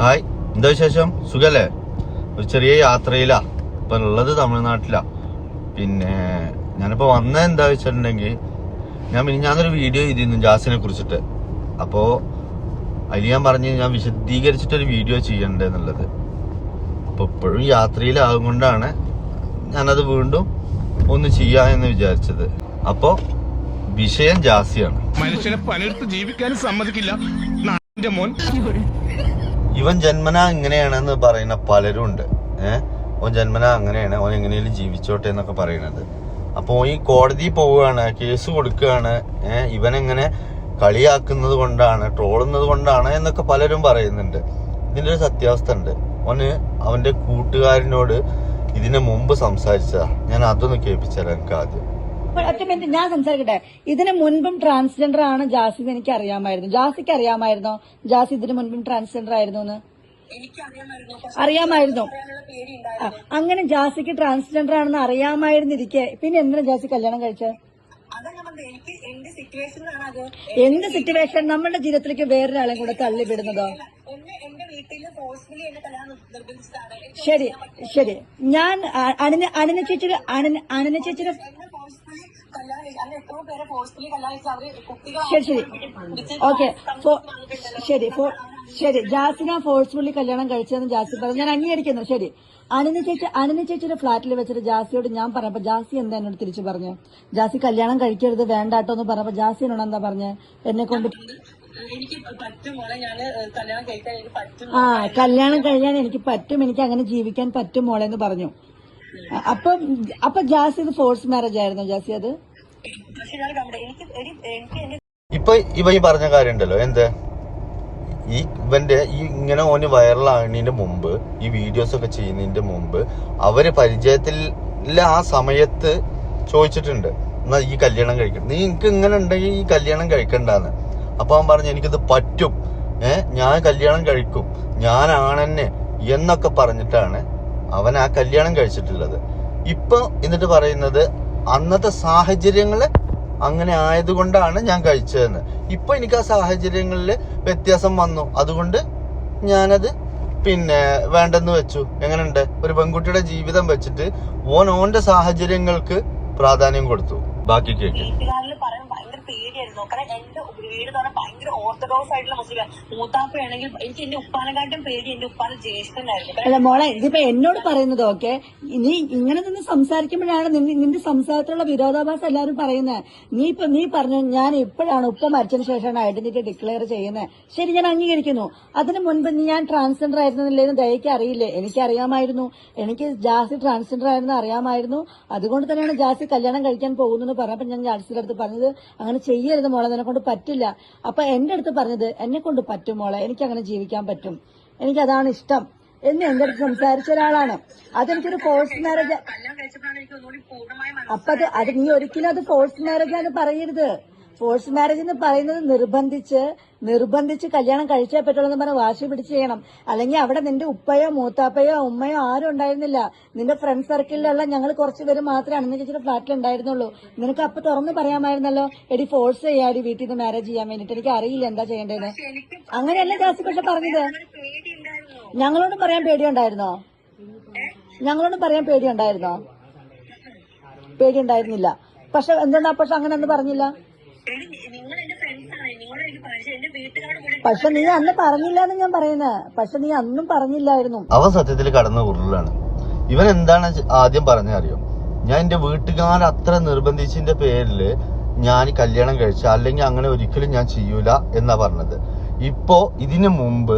Hi എന്താ വിശേഷം? സുഖല്ലേ? ഒരു ചെറിയ യാത്രയിലാ. ഇപ്പൊ ഉള്ളത് തമിഴ്നാട്ടിലാ. പിന്നെ ഞാനിപ്പോ വന്നത് എന്താ വെച്ചിട്ടുണ്ടെങ്കിൽ ഞാൻ മിനിഞ്ഞാന്നൊരു വീഡിയോ ചെയ്തിരുന്നു ജാസിനെ കുറിച്ചിട്ട്. അപ്പോ അതിൽ ഞാൻ പറഞ്ഞ് ഞാൻ വിശദീകരിച്ചിട്ടൊരു വീഡിയോ ചെയ്യണ്ടേ എന്നുള്ളത്. അപ്പൊ ഇപ്പോഴും യാത്രയിലാകും കൊണ്ടാണ് ഞാനത് വീണ്ടും ഒന്ന് ചെയ്യാ എന്ന് വിചാരിച്ചത്. അപ്പോ വിഷയം ജാസിയാണ്. മനുഷ്യനെ പലയിടത്ത് ജീവിക്കാനും സമ്മതിക്കില്ല. മോൻ. ഇവൻ ജന്മന ഇങ്ങനെയാണെന്ന് പറയുന്ന പലരും ഉണ്ട്. ഏഹ് ഓൻ ജന്മന അങ്ങനെയാണ്. ഓൻ എങ്ങനെയും ജീവിച്ചോട്ടെ എന്നൊക്കെ പറയുന്നത്. അപ്പൊ ഈ കോടതി പോവുകയാണ് കേസ് കൊടുക്കുകയാണ്. ഏഹ് ഇവനെങ്ങനെ കളിയാക്കുന്നത് കൊണ്ടാണ് ട്രോളുന്നത് കൊണ്ടാണ് എന്നൊക്കെ പലരും പറയുന്നുണ്ട്. ഇതിന്റെ ഒരു സത്യാവസ്ഥ ഉണ്ട്. ഓന് അവന്റെ കൂട്ടുകാരനോട് ഇതിനു മുമ്പ് സംസാരിച്ചതാ. ഞാൻ അതൊന്ന് കേൾപ്പിച്ചാൽ എനിക്ക് ആദ്യം. ഒറ്റ മിനിറ്റ് ഞാൻ സംസാരിക്കട്ടെ. ഇതിന് മുൻപും ട്രാൻസ്ജെൻഡർ ആണ് ജാസി എന്ന് എനിക്ക് അറിയാമായിരുന്നു ജാസിക്ക് അറിയാമായിരുന്നോ? ജാസി ഇതിന് മുൻപും ട്രാൻസ്ജെൻഡർ ആയിരുന്നു എന്ന് അറിയാമായിരുന്നു. അങ്ങനെ ജാസിക്ക് ട്രാൻസ്ജെൻഡർ ആണെന്ന് അറിയാമായിരുന്നിരിക്കെ. പിന്നെ എന്തിനാ ജാസി കല്യാണം കഴിച്ചത് എന്ത് സിറ്റുവേഷൻ നമ്മുടെ ജീവിതത്തിലേക്ക് വേറൊരാളെ കൂടെ തള്ളിവിടുന്നതോ? ശരി ശരി. ഞാൻ അനിന അണിന അണിന ചേച്ചിയുടെ അണിന അണിന ചേച്ചിയുടെ ഓക്കെ. ശരി ശരി. ജാസിന ഫോഴ്സ്ഫുള്ളി കല്യാണം കഴിച്ചതെന്ന് ജാസി പറഞ്ഞു. ഞാൻ അംഗീകരിക്കുന്നു. ശരി. അനിന ചേച്ചി അനിന ചേച്ചിയുടെ ഫ്ളാറ്റിൽ വെച്ചിട്ട് ജാസിയോട് ഞാൻ പറഞ്ഞപ്പോ ജാസി എന്താ എന്നോട് തിരിച്ചു പറഞ്ഞു? ജാസി കല്യാണം കഴിക്കരുത് വേണ്ടാട്ടോ എന്ന് പറഞ്ഞപ്പോ ജാസി എന്നോട് എന്താ പറഞ്ഞ? എന്നെ കൊണ്ട് ആ കല്യാണം കഴിയാൻ എനിക്ക് പറ്റും എനിക്ക് അങ്ങനെ ജീവിക്കാൻ പറ്റും മോളെ എന്ന് പറഞ്ഞു. അപ്പൊ അപ്പൊ ജാസി ഇത് ഫോഴ്സ് മാരേജ് ആയിരുന്നു? ജാസി അത്? എനിക്ക് എനിക്ക് ഇപ്പൊ ഇവ ഈ പറഞ്ഞ കാര്യം ഉണ്ടല്ലോ എന്ത്? ഈ ഇവന്റെ ഈ ഇങ്ങനെ ഓന് വൈറലാകുന്നതിന്റെ മുമ്പ് ഈ വീഡിയോസ് ഒക്കെ ചെയ്യുന്നതിന്റെ മുമ്പ് അവർ പരിചയത്തിൽ ആ സമയത്ത് ചോദിച്ചിട്ടുണ്ട് എന്നാ ഈ കല്യാണം കഴിക്കണം നീ എനിക്ക് ഇങ്ങനെ ഉണ്ടെങ്കിൽ ഈ കല്യാണം കഴിക്കണ്ടെന്ന്. അപ്പൊ അവൻ പറഞ്ഞു എനിക്കിത് പറ്റും. ഏർ ഞാൻ കല്യാണം കഴിക്കും. ഞാനാണെന്നെ. എന്നൊക്കെ പറഞ്ഞിട്ടാണ് അവൻ ആ കല്യാണം കഴിച്ചിട്ടുള്ളത്. ഇപ്പൊ എന്നിട്ട് പറയുന്നത് അന്നത്തെ സാഹചര്യങ്ങൾ അങ്ങനെ ആയതുകൊണ്ടാണ് ഞാൻ കഴിച്ചതെന്ന്. ഇപ്പൊ എനിക്ക് ആ സാഹചര്യങ്ങളിൽ വ്യത്യാസം വന്നു. അതുകൊണ്ട് ഞാനത് പിന്നെ വേണ്ടെന്ന് വെച്ചു. എങ്ങനെയുണ്ട്? ഒരു പെൺകുട്ടിയുടെ ജീവിതം വെച്ചിട്ട് ഓൻ ഓന്റെ സാഹചര്യങ്ങൾക്ക് പ്രാധാന്യം കൊടുത്തു. ബാക്കി കേക്ക്. പറയാൻ കാരണം എന്റെ വീട് തന്നെ ഭയങ്കര ഓർത്തഡോക്സ് ആയിട്ടുള്ള മുസ്ലിം മൂത്താപ്പയാണെങ്കിൽ എനിക്ക് എന്റെ ഉപ്പാനെക്കാട്ടും പേടി. എന്റെ ഉപ്പാന ജ്യേഷ്ഠനായിരുന്നു. മോളെ ഇതിപ്പോ എന്നോട് പറയുന്നത് ഓക്കെ? നീ ഇങ്ങനെ നിന്ന് സംസാരിക്കുമ്പോഴാണ് നിന്റെ സംസാരത്തിലുള്ള വിരോധാഭാസം എല്ലാവരും പറയുന്നത് നീ ഇപ്പൊ നീ പറഞ്ഞു ഞാൻ ഇപ്പോഴാണ് ഉപ്പ മരിച്ചതിന് ശേഷമാണ് ഐഡന്റിറ്റി ഡിക്ലെയർ ചെയ്യുന്നത് ശരി ഞാൻ അംഗീകരിക്കുന്നു. അതിന് മുൻപ് ഞാൻ ട്രാൻസ്ജെൻഡർ ആയിരുന്നില്ലെന്ന് ദയക്ക് അറിയില്ലേ? എനിക്ക് അറിയാമായിരുന്നു എനിക്ക് ജാസി ട്രാൻസ്ജെൻഡർ ആയിരുന്നു അറിയാമായിരുന്നു. അതുകൊണ്ട് തന്നെയാണ് ജാസി കല്യാണം കഴിക്കാൻ പോകുന്നു എന്ന് പറഞ്ഞപ്പോൾ ഞാൻ ജാസിയുടെ അടുത്ത് പറഞ്ഞത്. അങ്ങനെ ചെയ്യരുത് മോളെ നിന്നെ കൊണ്ട് പറ്റില്ല. അപ്പൊ എന്റെ അടുത്ത് പറഞ്ഞത് എന്നെ കൊണ്ട് പറ്റും മോളെ എനിക്ക് അങ്ങനെ ജീവിക്കാൻ പറ്റും. എനിക്ക് അതാണ് ഇഷ്ടം. എന്ന് എന്റെ അടുത്ത് സംസാരിച്ച ഒരാളാണ്. അതെനിക്കൊരു ഫോഴ്സ് മാരേജ് അപ്പത് അപ്പൊ അത് നീ ഒരിക്കലും അത് ഫോഴ്സ് മാരേജ് ആണ് പറയരുത്. ഫോഴ്സ് മാരേജ് എന്ന് പറയുന്നത് നിർബന്ധിച്ച് നിർബന്ധിച്ച് കല്യാണം കഴിച്ചേ പറ്റുള്ളൂ എന്ന് പറഞ്ഞ് വാശി പിടിച്ച് ചെയ്യണം. അല്ലെങ്കിൽ അവിടെ നിന്റെ ഉപ്പയോ മൂത്താപ്പയോ ഉമ്മയോ ആരും ഉണ്ടായിരുന്നില്ല. നിന്റെ ഫ്രണ്ട് സർക്കിളിലുള്ള ഞങ്ങൾ കുറച്ച് പേര് മാത്രമാണ് ഇന്ന് ചേച്ചിയുടെ ഫ്ലാറ്റിൽ ഉണ്ടായിരുന്നുള്ളൂ. നിനക്ക് അപ്പൊ തുറന്ന് പറയാമായിരുന്നല്ലോ എടി ഫോഴ്സ് ചെയ്യാടി വീട്ടിൽ നിന്ന് മാരേജ് ചെയ്യാൻ വേണ്ടിട്ട്. എനിക്ക് അറിയില്ല എന്താ ചെയ്യേണ്ടതെന്ന് എനിക്ക് അങ്ങനെയല്ല ജാസി പക്ഷെ പറഞ്ഞത്? ഞങ്ങളോട് പറയാൻ പേടിയുണ്ടായിരുന്നോ? ഞങ്ങളോട് പറയാൻ പേടിയുണ്ടായിരുന്നോ? പേടിയുണ്ടായിരുന്നില്ല. പക്ഷെ എന്തുകൊണ്ടാ പക്ഷെ അങ്ങനെ ഒന്നും പറഞ്ഞില്ല. പക്ഷെ എന്റെ വീട്ടുകാരോട് കൂടി പക്ഷെ നീ അന്ന് പറഞ്ഞില്ല എന്ന് ഞാൻ പറയുന്നത് പക്ഷെ നീ അന്നും പറഞ്ഞില്ലായിരുന്നു. അവൻ സത്യത്തിൽ കടന്ന ഉരുളാണ് ഇവൻ എന്താണ് ആദ്യം പറഞ്ഞ അറിയോ ഞാൻ എന്റെ വീട്ടുകാർ അത്ര നിർബന്ധിച്ചതിന്റെ പേരിൽ ഞാൻ കല്യാണം കഴിച്ച അല്ലെങ്കിൽ അങ്ങനെ ഒരിക്കലും ഞാൻ ചെയ്യൂല എന്നാ പറഞ്ഞത്. ഇപ്പോ ഇതിനു മുമ്പ്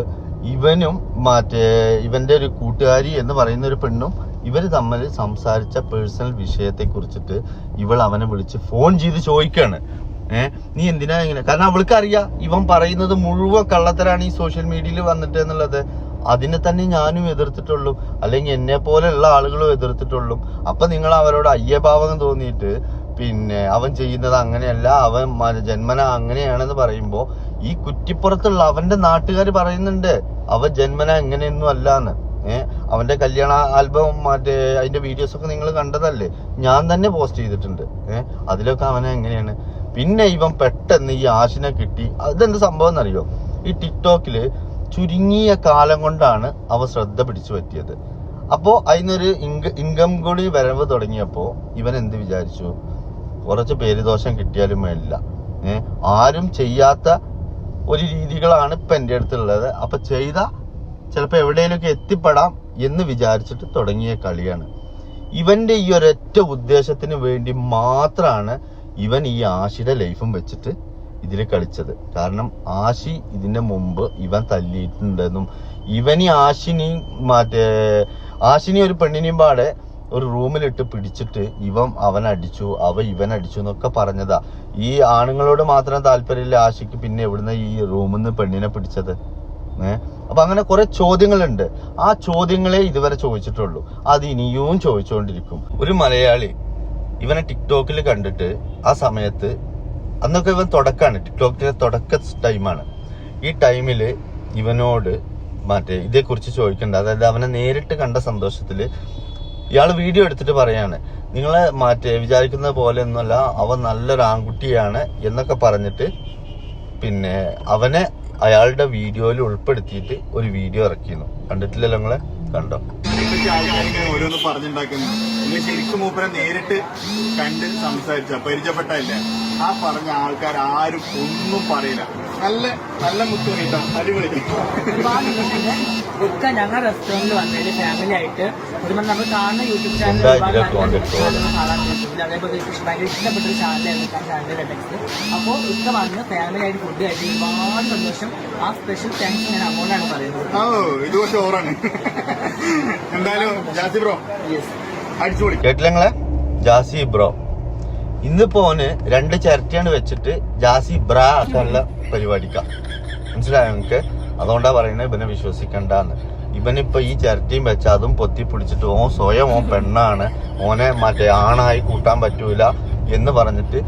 ഇവനും മറ്റേ ഇവന്റെ ഒരു കൂട്ടുകാരി എന്ന് പറയുന്ന ഒരു പെണ്ണും ഇവർ തമ്മിൽ സംസാരിച്ച പേഴ്സണൽ വിഷയത്തെ കുറിച്ചിട്ട് ഇവൾ അവനെ വിളിച്ച് ഫോൺ ചെയ്ത് ചോദിക്കാണ്. ഏഹ് നീ എന്തിനാ ഇങ്ങനെ? കാരണം അവൾക്ക് അറിയാം ഇവൻ പറയുന്നത് മുഴുവൻ കള്ളത്തരാണ് ഈ സോഷ്യൽ മീഡിയയിൽ വന്നിട്ട് എന്നുള്ളത്. അതിനെ തന്നെ ഞാനും എതിർത്തിട്ടുള്ളൂ. അല്ലെങ്കിൽ എന്നെ പോലെയുള്ള ആളുകളും എതിർത്തിട്ടുള്ളൂ. അപ്പൊ നിങ്ങൾ അവരോട് അയ്യഭാവം തോന്നിയിട്ട് പിന്നെ അവൻ ചെയ്യുന്നത് അങ്ങനെയല്ല അവൻ ജന്മന അങ്ങനെയാണെന്ന് പറയുമ്പോൾ ഈ കുറ്റിപ്പുറത്തുള്ള അവന്റെ നാട്ടുകാർ പറയുന്നുണ്ട് അവൻ ജന്മന എങ്ങനെയൊന്നും അല്ലാന്ന്. ഏഹ് അവന്റെ കല്യാണ ആൽബം മറ്റേ അതിന്റെ വീഡിയോസ് ഒക്കെ നിങ്ങൾ കണ്ടതല്ലേ? ഞാൻ തന്നെ പോസ്റ്റ് ചെയ്തിട്ടുണ്ട്. ഏഹ് അതിലൊക്കെ അവനെ എങ്ങനെയാണ്? പിന്നെ ഇവൻ പെട്ടെന്ന് ഈ ആശിനെ കിട്ടി. അതെന്ത് സംഭവം എന്നറിയോ? ഈ ടിക്ടോക്കിൽ ചുരുങ്ങിയ കാലം കൊണ്ടാണ് അവൻ ശ്രദ്ധ പിടിച്ചു പറ്റിയത്. അപ്പോ അതിനൊരു ഇൻക കൂടി വരവ് തുടങ്ങിയപ്പോ ഇവൻ എന്ത് വിചാരിച്ചു? കുറച്ച് പേരുദോഷം കിട്ടിയാലും വേണ്ടില്ല ഏർ ആരും ചെയ്യാത്ത ഒരു രീതികളാണ് ഇപ്പൊ എന്റെ അടുത്തുള്ളത്. അപ്പൊ ചെയ്ത ചിലപ്പോ എവിടെയെങ്കിലും എത്തിപ്പെടാം എന്ന് വിചാരിച്ചിട്ട് തുടങ്ങിയ കളിയാണ്. ഇവന്റെ ഈ ഒരൊറ്റ ഉദ്ദേശത്തിന് വേണ്ടി മാത്രമാണ് ഇവൻ ഈ ആശിയുടെ ലൈഫും വെച്ചിട്ട് ഇതിൽ കളിച്ചത്. കാരണം ആശി ഇതിന്റെ മുമ്പ് ഇവൻ തല്ലിയിട്ടുണ്ടെന്നും ഇവനി ആശിനിയും ആശിനി മറ്റേ ആശിനി ഒരു പെണ്ണിനെയും പാടെ ഒരു റൂമിലിട്ട് പിടിച്ചിട്ട് ഇവൻ അവൻ അടിച്ചു അവ ഇവൻ അടിച്ചു എന്നൊക്കെ പറഞ്ഞതാ. ഈ ആണുങ്ങളോട് മാത്രം താല്പര്യമില്ല ആശിക്ക് പിന്നെ എവിടുന്ന ഈ റൂമിൽ നിന്ന് പെണ്ണിനെ പിടിച്ചത്. ഏഹ് അപ്പൊ അങ്ങനെ കുറെ ചോദ്യങ്ങളുണ്ട്. ആ ചോദ്യങ്ങളെ ഇതുവരെ ചോദിച്ചിട്ടുള്ളൂ. അത് ഇനിയും ചോദിച്ചുകൊണ്ടിരിക്കും ഒരു മലയാളി ഇവനെ ടിക്ടോക്കിൽ കണ്ടിട്ട് ആ സമയത്ത് അന്നൊക്കെ ഇവൻ തുടക്കാണ്. ടിക്ടോക്കിന്റെ തുടക്ക ടൈമാണ്. ഈ ടൈമിൽ ഇവനോട് മറ്റേ ഇതേക്കുറിച്ച് ചോദിക്കേണ്ട. അതായത് അവനെ നേരിട്ട് കണ്ട സന്തോഷത്തിൽ ഇയാൾ വീഡിയോ എടുത്തിട്ട് പറയാണ് നിങ്ങളെ മറ്റേ വിചാരിക്കുന്ന പോലെ ഒന്നുമല്ല അവൻ നല്ലൊരു ആൺകുട്ടിയാണ് എന്നൊക്കെ പറഞ്ഞിട്ട് പിന്നെ അവനെ അയാളുടെ വീഡിയോയിൽ ഉൾപ്പെടുത്തിയിട്ട് ഒരു വീഡിയോ ഇറക്കിയിരുന്നു. കണ്ടിട്ടില്ലല്ലോ നിങ്ങളെ? കണ്ടോ? ഓരോന്ന് പറഞ്ഞുണ്ടാക്കുന്നു. ശരിക്കും മൂപ്പരെ നേരിട്ട് കണ്ട് സംസാരിച്ച പരിചയപ്പെട്ടല്ലേ ആ പറഞ്ഞ ആൾക്കാർ ആരും ഒന്നും പറയില്ല. നല്ല നല്ല മുത്തുണിട്ടോ അടിപൊളി. ഒക്കെ ഞങ്ങൾ റെസ്റ്റോറന്റിൽ വന്നതിൽ ഫാമിലി ആയിട്ട് ഒരുപാട് നമ്മൾ കാണുന്ന യൂട്യൂബ് ചാനൽ കാണാൻ യൂട്യൂബിൽ അതേപോലെ എനിക്ക് ഭയങ്കര ഇഷ്ടപ്പെട്ട ഒരു ചാനലായിരുന്നു ആ ചാനലിന്റെ ടെക്സ്റ്റ് അപ്പോൾ ഇക്ക വന്ന് ഫാമിലി ആയിട്ട് ഫുഡ് കഴിച്ചു ഒരുപാട് സന്തോഷം. ആ സ്പെഷ്യൽ താങ്ക്സ് ഞാൻ അങ്ങോട്ടാണ് പറയുന്നത്. ഓ ഇത് കുറച്ച് ഓറാണ് എന്തായാലും ജാസി ബ്രോ യെസ് അടിച്ചുപൊളി കേട്ടില്ല ജാസി ബ്രോ. ഇന്നിപ്പോ ഓന് രണ്ട് ചിരട്ടിയാണ് വെച്ചിട്ട് ജാസി ബ്രാ ആക്കാനുള്ള പരിപാടിക്കാം. മനസ്സിലായോ നിങ്ങക്ക്? അതുകൊണ്ടാ പറയുന്നത് ഇവനെ വിശ്വസിക്കണ്ടെന്ന്. ഇവനിപ്പോ ഈ ചിരട്ടിയും വെച്ച് അതും പൊത്തി പിടിച്ചിട്ട് ഓ സ്വയം ഓ പെണ്ണാണ്. ഓനെ മറ്റേ ആണായി കൂട്ടാൻ പറ്റൂല എന്ന് പറഞ്ഞിട്ട്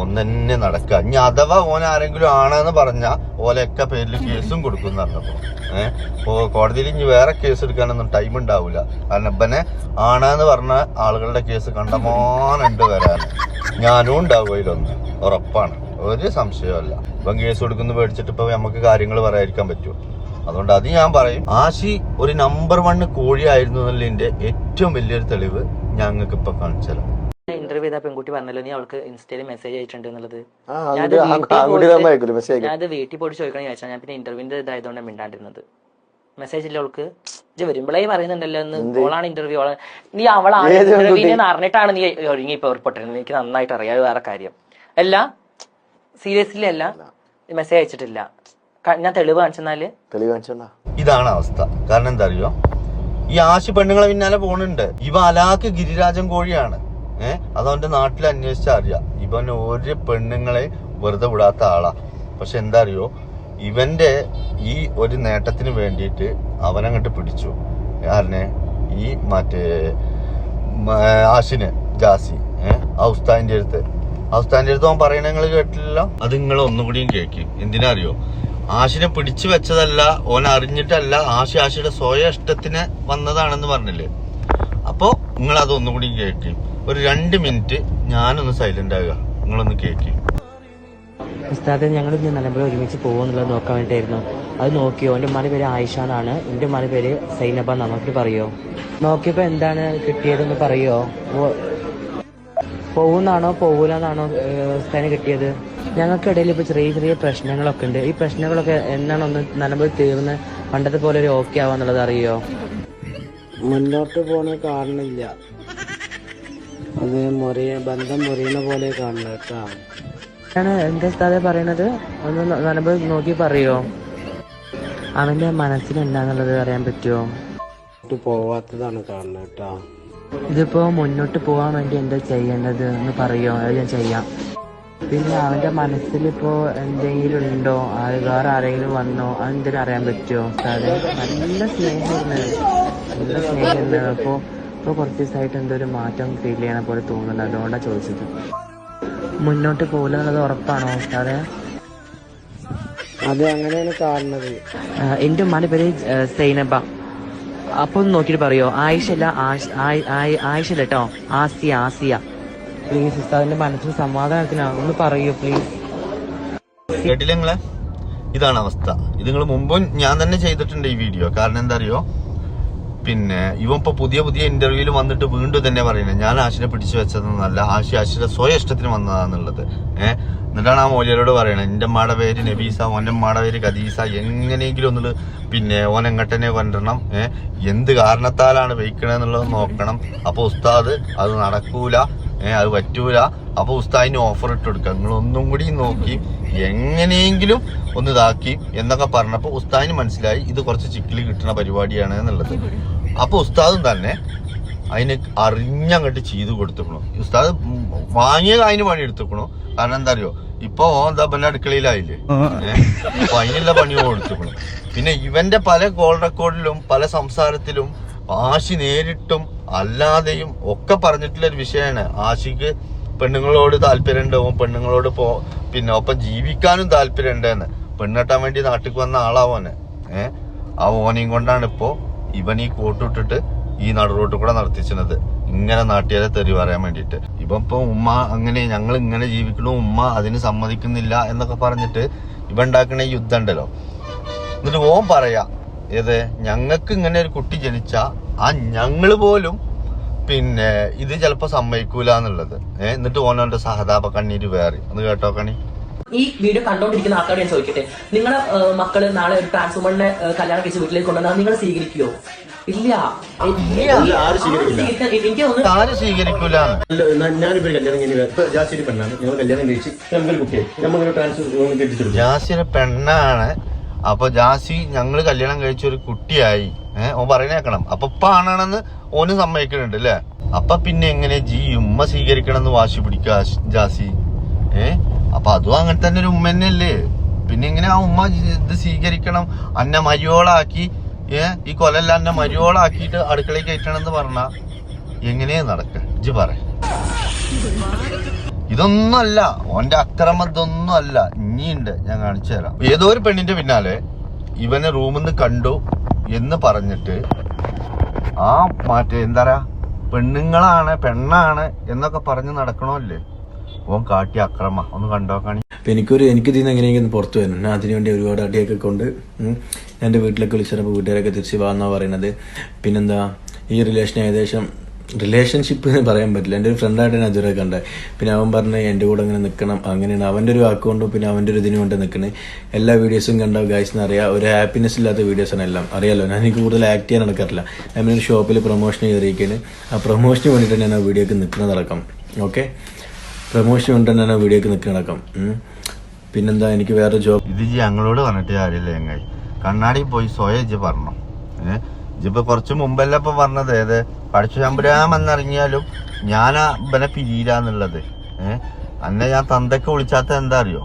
ഒന്നെന്നെ നടക്കുക. ഇനി അഥവാ ഓൻ ആരെങ്കിലും ആണെന്ന് പറഞ്ഞാ ഓലൊക്കെ പേരിൽ കേസും കൊടുക്കും പറഞ്ഞപ്പോ. ഏഹ് ഓ കോടതിയിൽ ഇനി വേറെ കേസ് എടുക്കാനൊന്നും ടൈം ഉണ്ടാവില്ല കാരണം ഇപ്പനെ ആണെന്ന് പറഞ്ഞ ആളുകളുടെ കേസ് കണ്ടമാനുണ്ട് വരാൻ. ഞാനും ഉണ്ടാവും അതിലൊന്ന്. ഉറപ്പാണ്. ഒരു സംശയമല്ല ഇപ്പം കേസ് കൊടുക്കുന്ന പേടിച്ചിട്ട് ഇപ്പൊ നമുക്ക് കാര്യങ്ങൾ പറയാതിരിക്കാൻ പറ്റുമോ? അതുകൊണ്ട് അത് ഞാൻ പറയും. ആശി ഒരു നമ്പർ വൺ കോഴിയായിരുന്നു എന്നുള്ളതിന്റെ ഏറ്റവും വലിയൊരു തെളിവ് ഞങ്ങൾക്ക് ഇപ്പൊ കാണിച്ചത് ഇന്റർവ്യൂ ചെയ്ത പെൺകുട്ടി പറഞ്ഞല്ലോ നീ അവൾക്ക് ഇൻസ്റ്റയിൽ മെസ്സേജ് അയച്ചിട്ടുണ്ട് എന്നുള്ളത്. ആ, ഞാനത് വീട്ടിൽ പോയിട്ട് ചോദിക്കണം ചോദിച്ചാൽ ഞാൻ പിന്നെ ഇന്റർവ്യൂവിന്റെ ഇതായതുകൊണ്ട് മിണ്ടാണ്ടിരുന്നത്. മെസ്സേജ് ഇല്ല അവൾക്ക്. ഇജ്ജ് വരുമ്പോഴേ പറയുന്നുണ്ടല്ലോ എന്ന് ഓളാണ് ഇന്റർവ്യൂ ഓളാണ് നീ അവളാണ് ഇന്റർവ്യൂവിന്? അറിഞ്ഞിട്ടാണ് നീ ഒരുങ്ങി ഇപ്പൊ ഏർപ്പെട്ടിരുന്നത് എനിക്ക് നന്നായിട്ട് അറിയാം. വേറെ കാര്യം. അല്ല സീരിയസ്ലി അല്ല. മെസ്സേജ് അയച്ചിട്ടില്ല. ഞാൻ തെളിവ് കാണിച്ചെന്നാൽ? തെളിവ് കാണിച്ചോണ്ടാ ഇതാണ് അവസ്ഥ. കാരണം എന്താ അറിയോ ഈ ആശി പെണ്ണുങ്ങളെ പിന്നാലെ പോണുണ്ട്. ഇവ അലാക്ക് ഗിരിരാജൻ കോഴിയാണ്. ഏഹ് അതവന്റെ നാട്ടിൽ അന്വേഷിച്ചാൽ അറിയാം. ഇവൻ ഒരു പെണ്ണുങ്ങളെ വെറുതെ വിടാത്ത ആളാ. പക്ഷെ എന്താ അറിയോ ഇവന്റെ ഈ ഒരു നേട്ടത്തിന് വേണ്ടിയിട്ട് അവനങ്ങോട്ട് പിടിച്ചു. ആരനെ? ഈ മറ്റേ ആശിന് ജാസി. ഏഹ് ഔസ്താന്റെ അടുത്ത്. ഔസ്താന്റെ അടുത്ത് അവൻ പറയണ നിങ്ങൾ കേട്ടില്ലല്ലോ? അത് നിങ്ങൾ ഒന്നുകൂടിയും കേൾക്കും എന്തിനാ അറിയോ ആശിനെ പിടിച്ചു വെച്ചതല്ല ഓൻ അറിഞ്ഞിട്ടല്ല ആശി ആശിയുടെ സ്വയ ഇഷ്ടത്തിന് വന്നതാണെന്ന് പറഞ്ഞില്ലേ? അപ്പോ നിങ്ങൾ അത് കൂടി കേൾക്കും ഒരു രണ്ട് മിനിറ്റ് ഞാനൊന്ന് സൈലന്റ് ആകുക നിങ്ങളൊന്ന് കേൾക്കും ഉസ്താദ് ഞങ്ങൾ ഇന്ന് നിലമ്പൂർ ഒരുമിച്ച് പോകുമെന്നുള്ളത് നോക്കാൻ വേണ്ടിയിട്ടായിരുന്നു അത് നോക്കിയോ? എന്റെ ഉമ്മാന്റെ പേര് ആയിഷ എന്നാണ് എന്റെ ഉമ്മാന്റെ പേര് സൈനബ നമുക്ക് പറയോ? നോക്കിയപ്പോൾ എന്താണ് കിട്ടിയതെന്ന് പറയോ? പോകുന്നാണോ പോകൂലെന്നാണോ ഉസ്താദിന് കിട്ടിയത്? ഞങ്ങൾക്കിടയിൽ ഇപ്പോൾ ചെറിയ ചെറിയ പ്രശ്നങ്ങളൊക്കെ ഉണ്ട് ഈ പ്രശ്നങ്ങളൊക്കെ എന്നാണ് ഒന്ന് നിലമ്പൂർ തീർന്ന് പണ്ടത്തെ പോലെ ഒരു ഓക്കെ ആവാന്നുള്ളത് അറിയോ? മുന്നോട്ട് പോണ കാണുന്നില്ല അത് മുറിയ ബന്ധം മുറിയുന്ന പോലെ കാണുന്നു കേട്ടാ. ആണ് എന്താ ഉസ്താദെ പറയണത്. ഒന്ന് നിലമ്പ് നോക്കി പറയോ? അവന്റെ മനസ്സിൽ എന്താന്നുള്ളത് അറിയാൻ പറ്റുമോ പോവാത്തതാണ് കാണുന്നത് കേട്ടോ. ഇതിപ്പോ മുന്നോട്ട് പോവാൻ വേണ്ടി എന്താ ചെയ്യേണ്ടത്? എന്ന് പറയോ? അത് ഞാൻ ചെയ്യാം. പിന്നെ അവന്റെ മനസ്സിലിപ്പോ എന്തെങ്കിലും ഉണ്ടോ വേറെ ആരെങ്കിലും വന്നോ? അതെന്തെങ്കിലും അറിയാൻ പറ്റുമോ ഉസ്താദെ നല്ല സ്നേഹമായിരുന്നു നല്ല സ്നേഹമായിരുന്നു അപ്പോ ഇപ്പൊ കുറച്ച് ദിവസമായിട്ട് എന്തോ ഒരു മാറ്റം ഫീൽ ചെയ്യണ പോലെ തോന്നുന്നുണ്ട് അതുകൊണ്ടാണ് ചോദിച്ചത്. മുന്നോട്ട് പോകില്ല എന്നുള്ളത് ഉറപ്പാണോ സാറേ അത് അങ്ങനെയാണ് കാണുന്നത്. എന്റെ ഉമ്മാന്റെ പേര് സൈനബ. അപ്പൊ ഒന്ന് നോക്കിയിട്ട് പറയോ? ആയിഷല്ല അല്ല ആയിഷ- ആയി- ആയി- ആയിഷ അല്ല കേട്ടോ? ആസിയ ആസിയ. പ്ലീസ് ഉസ്താദിന്റെ മനസ്സിന് സമാധാനത്തിനാണ്. ഒന്ന് പറയൂ പ്ലീസ് കേട്ടില്ല ഇതാണ് അവസ്ഥ. ഇത് നിങ്ങൾ മുമ്പും ഞാൻ തന്നെ ചെയ്തിട്ടുണ്ട് ഈ വീഡിയോ കാരണം എന്താ അറിയോ പിന്നെ ഇവൻ ഇപ്പൊ പുതിയ പുതിയ ഇന്റർവ്യൂവിൽ വന്നിട്ട് വീണ്ടും തന്നെ പറയുന്നത് ഞാൻ ആശിനെ പിടിച്ചു വെച്ചതെന്നല്ല ആശി ആശിയുടെ സ്വയം ഇഷ്ടത്തിന് വന്നതാന്നുള്ളത്. ഏഹ് എന്നിട്ടാണ് ആ മോലിയരോട് പറയണത് എന്റെ മാട പേര് നബീസ ഓന്റെ മാട പേര് ഖദീസ. എങ്ങനെയെങ്കിലും ഒന്നുള്ളത് പിന്നെ ഓൻ എങ്ങട്ടനെ ഏഹ് എന്ത് കാരണത്താലാണ് വെയ്ക്കണെന്നുള്ളത് നോക്കണം. അപ്പൊ ഉസ്താദ് അത് നടക്കൂല. ഏഹ് അത് പറ്റൂല. അപ്പൊ ഉസ്താദിന് ഓഫർ ഇട്ട് കൊടുക്കുക നിങ്ങൾ ഒന്നും കൂടി നോക്കി എങ്ങനെയെങ്കിലും ഒന്ന് ഇതാക്കി എന്നൊക്കെ പറഞ്ഞപ്പോ ഉസ്താദിന് മനസ്സിലായി ഇത് കുറച്ച് ചിക്കിൽ കിട്ടുന്ന പരിപാടിയാണ് എന്നുള്ളത്. അപ്പൊ ഉസ്താദും തന്നെ അതിന് അറിഞ്ഞങ്ങോട്ട് ചെയ്തു കൊടുത്തുക്കണു. ഉസ്താദ് വാങ്ങിയത് അതിന് പണി എടുത്തുക്കണു. കാരണം എന്താ അറിയോ ഇപ്പൊ എന്താ പിന്നെ അടുക്കളയിലായില്ലേ? ഏഹ് അപ്പൊ അതിനുള്ള പണി കൊടുത്തുക്കണു പിന്നെ ഇവന്റെ പല ഗോൾ റെക്കോർഡിലും പല സംസാരത്തിലും വാശി നേരിട്ടും അല്ലാതെയും ഒക്കെ പറഞ്ഞിട്ടുള്ള ഒരു വിഷയമാണ്. ആശിക്ക് പെണ്ണുങ്ങളോട് താല്പര്യമുണ്ടാവും പെണ്ണുങ്ങളോട് പോ പിന്നെ ഒപ്പം ജീവിക്കാനും താല്പര്യമുണ്ടെന്ന്. പെണ്ണെട്ടാൻ വേണ്ടി നാട്ടിൽ വന്ന ആളാവോനെ ഏഹ് ആ ഓനെയും കൊണ്ടാണ് ഇപ്പോ ഇവൻ ഈ കോട്ടിട്ടിട്ട് ഈ നടുറോട്ട് കൂടെ നടത്തിച്ചത് ഇങ്ങനെ നാട്ടുകാരെ തെറി പറയാൻ വേണ്ടിയിട്ട്. ഇപ്പം ഇപ്പൊ ഉമ്മ അങ്ങനെ ഞങ്ങൾ ഇങ്ങനെ ജീവിക്കണു ഉമ്മ അതിന് സമ്മതിക്കുന്നില്ല എന്നൊക്കെ പറഞ്ഞിട്ട് ഇവ ഉണ്ടാക്കുന്ന ഈ യുദ്ധം ഉണ്ടല്ലോ. എന്നിട്ട് ഓൻ പറയാ ഏത്? ഞങ്ങൾക്ക് ഇങ്ങനെ ഒരു കുട്ടി ജനിച്ച ആ ഞങ്ങൾ പോലും പിന്നെ ഇത് ചിലപ്പോ സമ്മതിക്കൂല എന്നുള്ളത് ഏഹ് എന്നിട്ട് ഓനോന്റെ സഹതാപ കണ്ണീര് വേറെ. ഒന്ന് കേട്ടോ കണി? ഈ വീഡിയോ കണ്ടോണ്ടിരിക്കുന്ന ആൾക്കാരോട് ഞാൻ ചോദിക്കട്ടെ? നിങ്ങളെ മക്കൾ നാളെ ഒരു ട്രാൻസ്ഫോമറിനെ കല്യാണം കഴിച്ച് വീട്ടിലേക്ക് കൊണ്ടുവന്നാൽ നിങ്ങൾ സ്വീകരിക്കുവോ? ഇല്ല. എനിക്ക് ഒന്ന് ആരും സ്വീകരിക്കൂലെന്ന്. ഞാനിപ്പോ കല്യാണം പെണ്ണാണ്. ഞങ്ങൾ കല്യാണം കഴിച്ച് കുട്ടിയായി. കെട്ടിച്ചെടുക്കും ജാസിയുടെ പെണ്ണാണ്. അപ്പൊ ജാസി ഞങ്ങൾ കല്യാണം കഴിച്ച ഒരു കുട്ടിയായി. ഏഹ് ഓൻ പറയണേക്കണം അപ്പൊ ഇപ്പൊ ആണെന്ന് ഓന് സമ്മതിക്കുന്നുണ്ട് അല്ലേ അപ്പൊ പിന്നെ എങ്ങനെ ജി ഉമ്മ സ്വീകരിക്കണം എന്ന് വാശി പിടിക്കുക ജാസി? ഏ അപ്പൊ അതും അങ്ങനെ തന്നെ ഒരു ഉമ്മ തന്നെയല്ലേ പിന്നെ എങ്ങനെ ആ ഉമ്മ ഇത് സ്വീകരിക്കണം? അന്നെ മരിയോളാക്കി ഏ ഈ കൊലല്ല അന്നെ മരിയോളാക്കിട്ട് അടുക്കളയിൽ കയറ്റണം എന്ന് പറഞ്ഞ എങ്ങനെയാ നടക്ക? ഇജ്ജ് പറ. ഇതൊന്നുമല്ല ഓന്റെ അക്രമം ഇതൊന്നും അല്ല ഇനിയുണ്ട് ഞാൻ കാണിച്ചു തരാം ഏതോ ഒരു പെണ്ണിന്റെ പിന്നാലെ ഇവനെ റൂമിൽ നിന്ന് കണ്ടു. എന്ന് പറഞ്ഞിട്ട് ആ മറ്റേ എന്താ പറയാ? പെണ്ണുങ്ങളാണ് പെണ്ണാണ് എന്നൊക്കെ പറഞ്ഞ് നടക്കണമല്ലേ? ഓൻ കാട്ടി അക്രമ. ഒന്ന് കണ്ടോക്കാണി എനിക്കൊരു എനിക്ക് ഇതിന് എങ്ങനെയെങ്കിലും പുറത്തു വരണം. ഞാൻ അതിനുവേണ്ടി ഒരുപാട് അടിയൊക്കെ കൊണ്ട് എന്റെ വീട്ടിലൊക്കെ വിളിച്ചപ്പോൾ വീട്ടുകാരൊക്കെ തിരിച്ച് വാന്നാ പറയുന്നത്. പിന്നെന്താ ഈ റിലേഷൻ ഏകദേശം റിലേഷൻഷിപ്പ് എന്ന് പറയാൻ പറ്റില്ല. എന്റെ ഒരു ഫ്രണ്ടായിട്ട് ഞാൻ അതുവരെ കണ്ടത്. പിന്നെ അവൻ പറഞ്ഞ് എന്റെ കൂടെ അങ്ങനെ നിൽക്കണം അങ്ങനെയാണ്. അവന്റെ ഒരു അക്കൗണ്ടും പിന്നെ അവന്റെ ഒരു ഇതിനു കൊണ്ട് നിൽക്കണേ എല്ലാ വീഡിയോസും കണ്ട ഗൈസിന് അറിയാം. ഒരു ഹാപ്പിനെസ് ഇല്ലാത്ത വീഡിയോസാണ് എല്ലാം. അറിയാലോ? ഞാൻ എനിക്ക് കൂടുതൽ ആക്ട് ചെയ്യാൻ നടക്കാറില്ല. ഞാൻ ഒരു ഷോപ്പിൽ പ്രൊമോഷൻ കയറിയിരിക്കുകയാണ് ആ പ്രൊമോഷന് വേണ്ടിയിട്ട് ഞാൻ ആ വീഡിയോക്ക് നിൽക്കുന്നതടക്കം ഓക്കെ പ്രൊമോഷൻ കൊണ്ട് തന്നെ ആ വീഡിയോക്ക് നിൽക്കുന്നതടക്കം. പിന്നെന്താ? എനിക്ക് വേറെ ജോബ് ഇത് ഞങ്ങളോട് പറഞ്ഞിട്ട് കാര്യമില്ല ഞങ്ങൾ കണ്ണാടി പോയി സ്വയം പറഞ്ഞു. ഏഹ് ഇജ്ജിപ്പോ കുറച്ച് മുമ്പല്ല ഇപ്പൊ പറഞ്ഞത്? ഏത് പഠിച്ചു ചമ്പുരാമെന്നിറങ്ങിയാലും ഞാനാ ഇവനെ പിരിയിലാന്നുള്ളത്. ഏഹ് അന്നെ ഞാൻ തന്തയ്ക്ക് വിളിച്ചാത്ത എന്താ അറിയോ